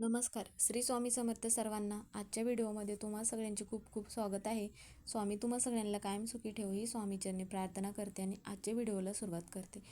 नमस्कार. श्री स्वामी समर्थ सर्वांना आजच्या व्हिडिओमध्ये तुम्हा सगळ्यांचे खूप खूप स्वागत आहे. स्वामी तुम्हा सगळ्यांना कायम सुखी ठेवू ही स्वामीचरणी प्रार्थना करते आणि आजच्या व्हिडिओला सुरुवात करते.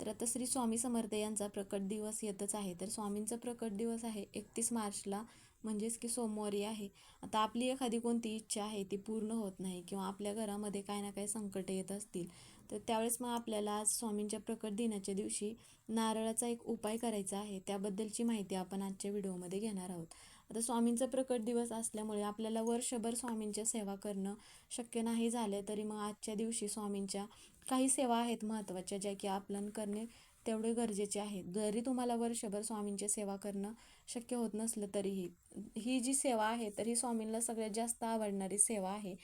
तर आता श्री स्वामी समर्थ यांचा प्रकट दिवस येतच आहे. तर स्वामींचा प्रकट दिवस आहे एकतीस मार्चला म्हणजेच की सोमवारी आहे. आता आपली एखादी कोणती इच्छा आहे ती पूर्ण होत नाही किंवा आपल्या घरामध्ये काही ना काही संकट येत असतील. तर त्यावेळेस मग आपल्याला आज स्वामींच्या प्रकट दिनाच्या दिवशी नारळाचा एक उपाय करायचा आहे त्याबद्दलची माहिती आपण आजच्या व्हिडिओमध्ये घेणार आहोत. आता स्वामींचा प्रकट दिवस असल्यामुळे आपल्याला वर्षभर स्वामींच्या सेवा करणं शक्य नाही झालं तरी मग आजच्या दिवशी स्वामींच्या काही सेवा आहेत महत्त्वाच्या ज्या की आपलं करणे तेवढे गरजेचे आहे जरी तुम्हाला वर्षभर स्वामींची सेवा करणं शक्य होत नसलं तरीही ही जी सेवा आहे तर ही स्वामींना सगळ्यात जास्त आवडणारी सेवा आहे.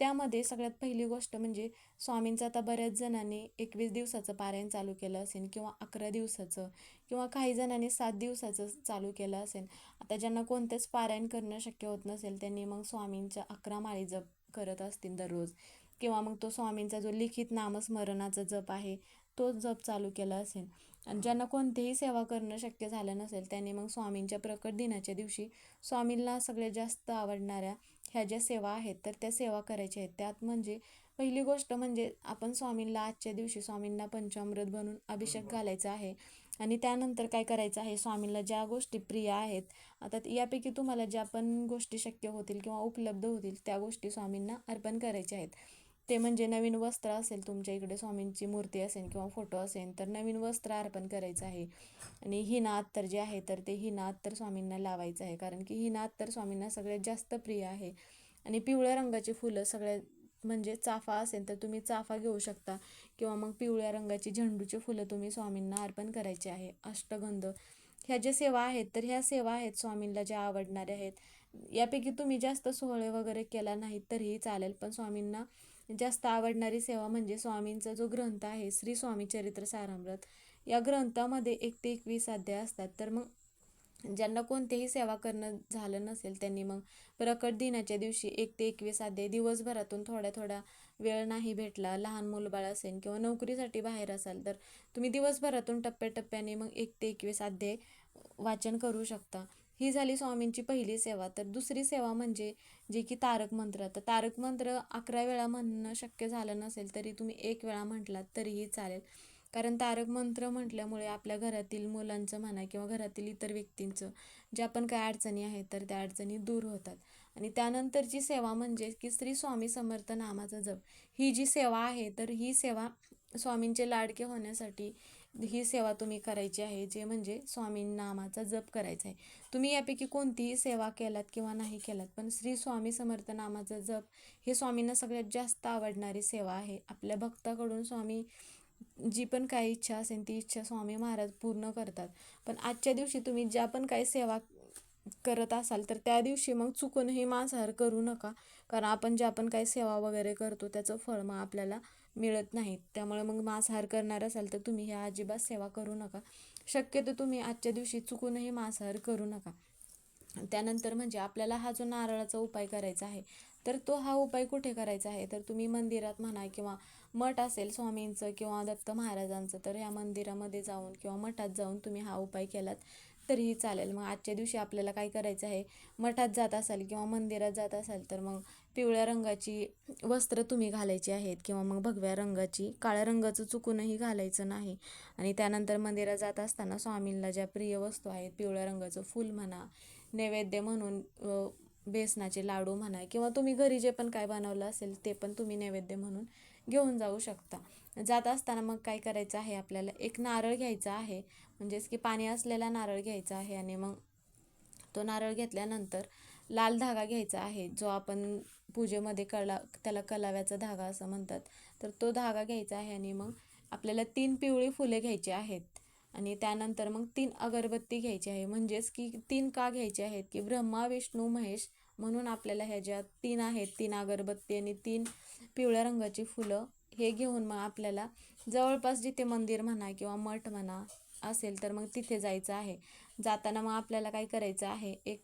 त्यामध्ये सगळ्यात पहिली गोष्ट म्हणजे स्वामींचं आता बऱ्याच जणांनी एकवीस दिवसाचं पारायण चालू केलं असेल किंवा अकरा दिवसाचं किंवा काही जणांनी सात दिवसाचं चालू केलं असेल. आता ज्यांना कोणतेच पारायण करणं शक्य होत नसेल त्यांनी मग स्वामींच्या अकरा माळी जप करत असतील दररोज. किंवा मग तो स्वामींचा जो लिखित नामस्मरणाचा जप आहे तो जप चालू केला असेल. आणि ज्यांना कोणतीही सेवा करणं शक्य झालं नसेल त्यांनी मग स्वामींच्या प्रकट दिनाच्या दिवशी स्वामींना सगळ्यात जास्त आवडणाऱ्या ह्या ज्या सेवा आहेत तर त्या सेवा करायच्या आहेत. त्यात म्हणजे पहिली गोष्ट म्हणजे आपण स्वामींना आजच्या दिवशी स्वामींना पंचामृत बनवून अभिषेक घालायचा आहे. आणि त्यानंतर काय करायचं आहे स्वामींना ज्या गोष्टी प्रिय आहेत आता यापैकी तुम्हाला ज्या पण गोष्टी शक्य होतील किंवा उपलब्ध होतील त्या गोष्टी स्वामींना अर्पण करायच्या आहेत. ते म्हणजे नवीन वस्त्र असेल तुमच्या इकडे स्वामींची मूर्ती असेल किंवा फोटो असेल तर नवीन वस्त्र अर्पण करायचं आहे. आणि हिना अत्तर जे आहे तर ते हिना अत्तर स्वामींना लावायचं आहे. कारण की हिना अत्तर स्वामींना सगळ्यात जास्त प्रिय आहे. आणि पिवळ्या रंगाची फुलं सगळ्यात म्हणजे चाफा असेल तर तुम्ही चाफा घेऊ शकता. किंवा मग पिवळ्या रंगाची झेंडूची फुलं तुम्ही स्वामींना अर्पण करायची आहे. अष्टगंध. ह्या ज्या सेवा आहेत तर ह्या सेवा आहेत स्वामींना ज्या आवडणाऱ्या आहेत. यापैकी तुम्ही जास्त सोहळे वगैरे केला नाहीत तरीही चालेल. पण स्वामींना जास्त आवडणारी सेवा म्हणजे स्वामींचा जो ग्रंथ आहे श्री स्वामी चरित्र सारामृत. या ग्रंथामध्ये एक ते एकवीस अध्याय असतात. तर मग ज्यांना कोणतेही सेवा करणं झालं नसेल त्यांनी मग प्रकट दिनाच्या दिवशी एक ते एकवीस अध्याय दिवसभरातून थोड्या थोडा वेळ नाही भेटला लहान मुलबाळ असेल किंवा नोकरीसाठी बाहेर असाल तर तुम्ही दिवसभरातून टप्प्याटप्प्याने मग एक ते एकवीस अध्याय वाचन करू शकता. ही झाली स्वामींची पहिली सेवा. तर दुसरी सेवा म्हणजे जे की तारक मंत्र. तर तारक मंत्र अकरा वेळा म्हणणं शक्य झालं नसेल तरी तुम्ही एक वेळा म्हटलात तरीही चालेल. कारण तारक मंत्र म्हटल्यामुळे आपल्या घरातील मुलांचं म्हणा किंवा घरातील इतर व्यक्तींचं ज्या पण काय अडचणी आहेत तर त्या अडचणी दूर होतात. आणि त्यानंतरची सेवा म्हणजे की श्री स्वामी समर्थ नामाचा जप. ही जी सेवा आहे तर ही सेवा स्वामींचे लाडके होण्यासाठी ही सेवा तुम्ही करायची आहे जे म्हणजे स्वामी नामाचा जप करायचा आहे. तुम्ही यापैकी कोणतीही सेवा केलात किंवा नाही केलात पण श्री स्वामी समर्थ नामाचा जप हे स्वामींना सगळ्यात जास्त आवडणारी सेवा आहे. आपल्या भक्ताकडून स्वामी जी पण काही इच्छा असेल ती इच्छा स्वामी महाराज पूर्ण करतात. पण आजच्या दिवशी तुम्ही ज्या पण काही सेवा करत असाल तर त्या दिवशी मग चुकूनही मांसाहार करू नका. कारण आपण ज्या पण काही सेवा वगैरे करतो त्याचं फळ मग आपल्याला मिळत नाहीत. त्यामुळे मग मांसाहार करणार असाल तर तुम्ही ह्या अजिबात सेवा करू नका. शक्यतो तुम्ही आजच्या दिवशी चुकूनही मांसाहार करू नका. त्यानंतर म्हणजे आपल्याला हा जो नारळाचा उपाय करायचा आहे तर तो हा उपाय कुठे करायचा आहे? तर तुम्ही मंदिरात म्हणा किंवा मठ असेल स्वामींचं किंवा दत्त महाराजांचं तर ह्या मंदिरामध्ये जाऊन किंवा मठात जाऊन तुम्ही हा उपाय केलात. तरीही चालेल. मग आजच्या दिवशी आपल्याला काय करायचं आहे? मठात जात असाल किंवा मंदिरात जात असाल तर मग पिवळ्या रंगाची वस्त्र तुम्ही घालायची आहेत किंवा मग भगव्या रंगाची काळ्या रंगाचं चुकूनही घालायचं नाही. आणि त्यानंतर मंदिरात जात असताना स्वामींना ज्या प्रिय वस्तू आहेत पिवळ्या रंगाचं फूल म्हणा नैवेद्य म्हणून बेसनाचे लाडू म्हणा किंवा तुम्ही घरी जे पण काय बनवलं असेल ते पण तुम्ही नैवेद्य म्हणून घेऊन जाऊ शकता. जात असताना मग काय करायचं आहे? आपल्याला एक नारळ घ्यायचा आहे. म्हणजेच की पाणी असलेला नारळ घ्यायचा आहे आणि मग तो नारळ घेतल्यानंतर लाल धागा घ्यायचा आहे जो आपण पूजेमध्ये कला त्याला कलाव्याचा धागा असं म्हणतात. तर तो धागा घ्यायचा आहे आणि मग आपल्याला तीन पिवळी फुले घ्यायची आहेत आणि त्यानंतर मग तीन अगरबत्ती घ्यायची आहे. म्हणजेच की तीन का घ्यायचे आहेत? की ब्रह्मा विष्णू महेश म्हणून आपल्याला ह्या ज्या तीन आहेत तीन अगरबत्ती आणि तीन पिवळ्या रंगाची फुलं हे घेऊन मग आपल्याला जवळपास जिथे मंदिर म्हणा किंवा मठ म्हणा असेल तर मग तिथे जायचं आहे. जाताना मग आपल्याला काय करायचं आहे? एक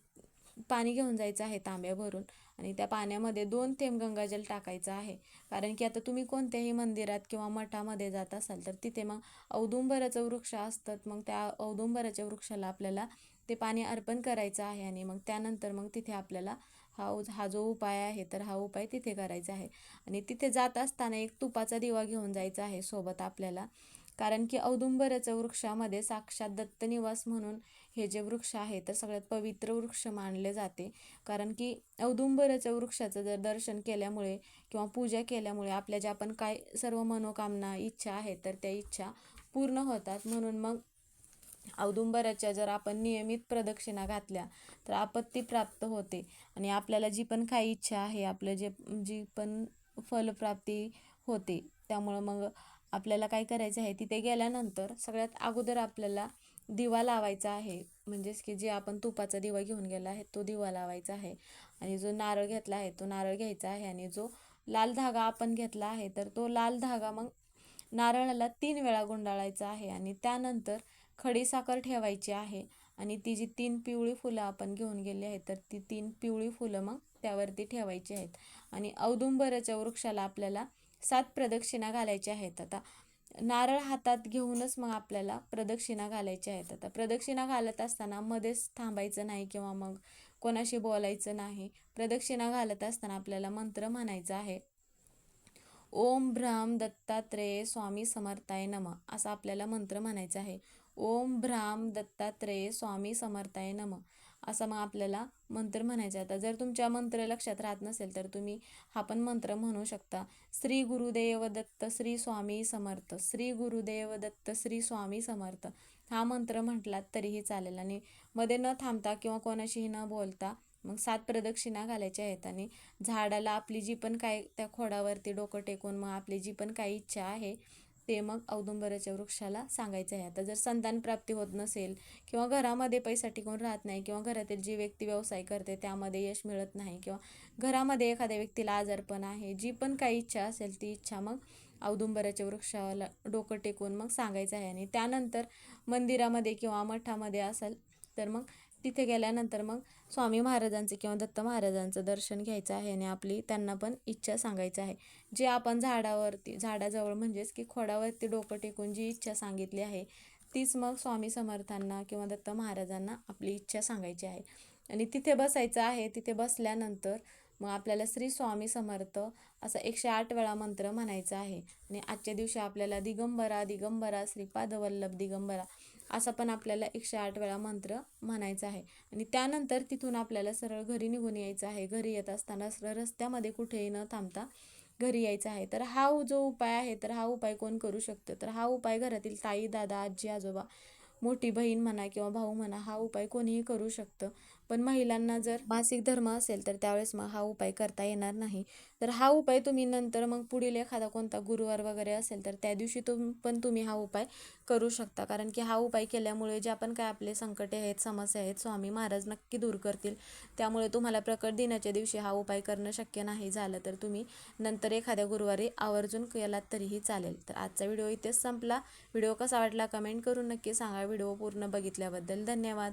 पाणी घेऊन जायचं आहे तांब्या भरून आणि त्या पाण्यामध्ये दोन थेंब गंगाजल टाकायचं आहे. कारण की आता तुम्ही कोणत्याही मंदिरात किंवा मठामध्ये जात असाल तर तिथे मग औदुंबराचं वृक्ष असतात. मग त्या औदुंबराच्या वृक्षाला आपल्याला ते पाणी अर्पण करायचं आहे आणि मग त्यानंतर मग तिथे आपल्याला हा उज- हा जो उपाय आहे तर हा उपाय तिथे करायचा आहे. आणि तिथे जात असताना एक तुपाचा दिवा घेऊन जायचा आहे सोबत आपल्याला. कारण की औदुंबरच वृक्षामध्ये साक्षात दत्तनिवास म्हणून हे जे वृक्ष आहे तर सगळ्यात पवित्र वृक्ष मानले जाते. कारण की औदुंबरच वृक्षाचं जर दर्शन केल्यामुळे किंवा पूजा केल्यामुळे आपल्या ज्या आपण काय सर्व मनोकामना इच्छा आहेत तर त्या इच्छा पूर्ण होतात. म्हणून मग औदुंबराच्या जर आपण नियमित प्रदक्षिणा घातल्या तर आपत्ती प्राप्त होते. आणि आपल्याला जी पण काही इच्छा आहे आपलं जे जी पण फलप्राप्ती होते त्यामुळं मग आपल्याला काय करायचं आहे तिथे गेल्यानंतर सगळ्यात अगोदर आपल्याला दिवा लावायचा आहे. म्हणजेच की जे आपण तुपाचा दिवा घेऊन गेला आहे तो दिवा लावायचा आहे. आणि जो नारळ घेतला आहे तो नारळ घ्यायचा आहे. आणि जो लाल धागा आपण घेतला आहे तर तो लाल धागा मग नारळाला तीन वेळा गुंडाळायचा आहे. आणि त्यानंतर खडीसाखर ठेवायची आहे. आणि ती जी तीन पिवळी फुलं आपण घेऊन गेली आहेत तर ती तीन पिवळी फुलं मग त्यावरती ठेवायची आहेत. आणि औदुंबराच्या वृक्षाला आपल्याला सात प्रदक्षिणा घालायच्या आहेत. आता नारळ हातात घेऊनच मग आपल्याला प्रदक्षिणा घालायच्या आहेत. आता प्रदक्षिणा घालत असताना मध्येच थांबायचं नाही किंवा मग कोणाशी बोलायचं नाही. प्रदक्षिणा घालत असताना आपल्याला मंत्र म्हणायचा आहे. ओम भ्राम दत्तात्रेय स्वामी समर्थाय नम असा आपल्याला मंत्र म्हणायचा आहे. ओम भ्राम दत्तात्रेय स्वामी समर्थाय नम. असा मग आपल्याला मंत्र म्हणायचा आता जर तुमच्या मंत्र लक्षात राहत नसेल तर तुम्ही हा पण मंत्र म्हणू शकता. श्री गुरुदेव दत्त श्री स्वामी समर्थ श्री गुरुदेव दत्त श्री स्वामी समर्थ हा मंत्र म्हटलात तरीही चालेल. आणि मध्ये न थांबता किंवा कोणाशीही न बोलता मग सात प्रदक्षिणा घालायच्या आहेत. आणि झाडाला आपली जी पण काय त्या खोडावरती डोकं टेकून मग आपली जी पण काही इच्छा आहे ते मग औदुंबराच्या वृक्षाला सांगायचं आहे. आता जर संतान प्राप्ती होत नसेल किंवा घरामध्ये पैसा टिकून राहत नाही किंवा घरातील जी व्यक्ती व्यवसाय करते त्यामध्ये यश मिळत नाही किंवा घरामध्ये एखाद्या व्यक्तीला आजारपण आहे जी पण काही इच्छा असेल ती इच्छा मग औदुंबराच्या वृक्षाला डोकं टेकून मग सांगायचं आहे. आणि त्यानंतर मंदिरामध्ये किंवा मठामध्ये असेल तर मग तिथे गेल्यानंतर मग स्वामी महाराजांचं किंवा दत्त महाराजांचं दर्शन घ्यायचं आहे आणि आपली त्यांना पण इच्छा सांगायचं आहे. जे आपण झाडावरती झाडाजवळ म्हणजेच की खोडावरती डोकं टेकून जी इच्छा सांगितली आहे तीच मग स्वामी समर्थांना किंवा दत्त महाराजांना आपली इच्छा सांगायची आहे. आणि तिथे बसायचं आहे तिथे बसल्यानंतर मग आपल्याला श्री स्वामी समर्थ असा एकशे आठ वेळा मंत्र म्हणायचा आहे. आणि आजच्या दिवशी आपल्याला दिगंबरा दिगंबरा श्रीपादवल्लभ दिगंबरा असा पण आपल्याला एकशे आठ वेळा मंत्र म्हणायचा आहे. आणि त्यानंतर तिथून आपल्याला सरळ घरी निघून यायचं आहे. घरी येत असताना सरळ रस्त्यामध्ये कुठेही न थांबता घरी यायचं आहे. तर हा जो उपाय आहे तर हा उपाय कोण करू शकतं? तर हा उपाय घरातील ताई दादा आजी आजोबा मोठी बहीण म्हणा किंवा भाऊ म्हणा हा उपाय कोणीही करू शकतं. पण महिलांना जर मासिक धर्म असेल तर त्यावेळेस मग हा उपाय करता येणार नाही. तर हा उपाय तुम्ही नंतर मग पुढील एखादा कोणता गुरुवार वगैरे असेल तर त्या दिवशी तुम पण तुम्ही हा उपाय करू शकता. कारण की हा उपाय केल्यामुळे जे आपण काय आपले संकटे आहेत समस्या आहेत स्वामी महाराज नक्की दूर करतील. त्यामुळे तुम्हाला प्रकट दिनाच्या दिवशी हा उपाय करणं शक्य नाही झालं तर तुम्ही नंतर एखाद्या गुरुवारी आवर्जून केलात तरीही चालेल. तर आजचा व्हिडिओ इथेच संपला. व्हिडिओ कसा वाटला कमेंट करून नक्की सांगा. व्हिडिओ पूर्ण बघितल्याबद्दल धन्यवाद.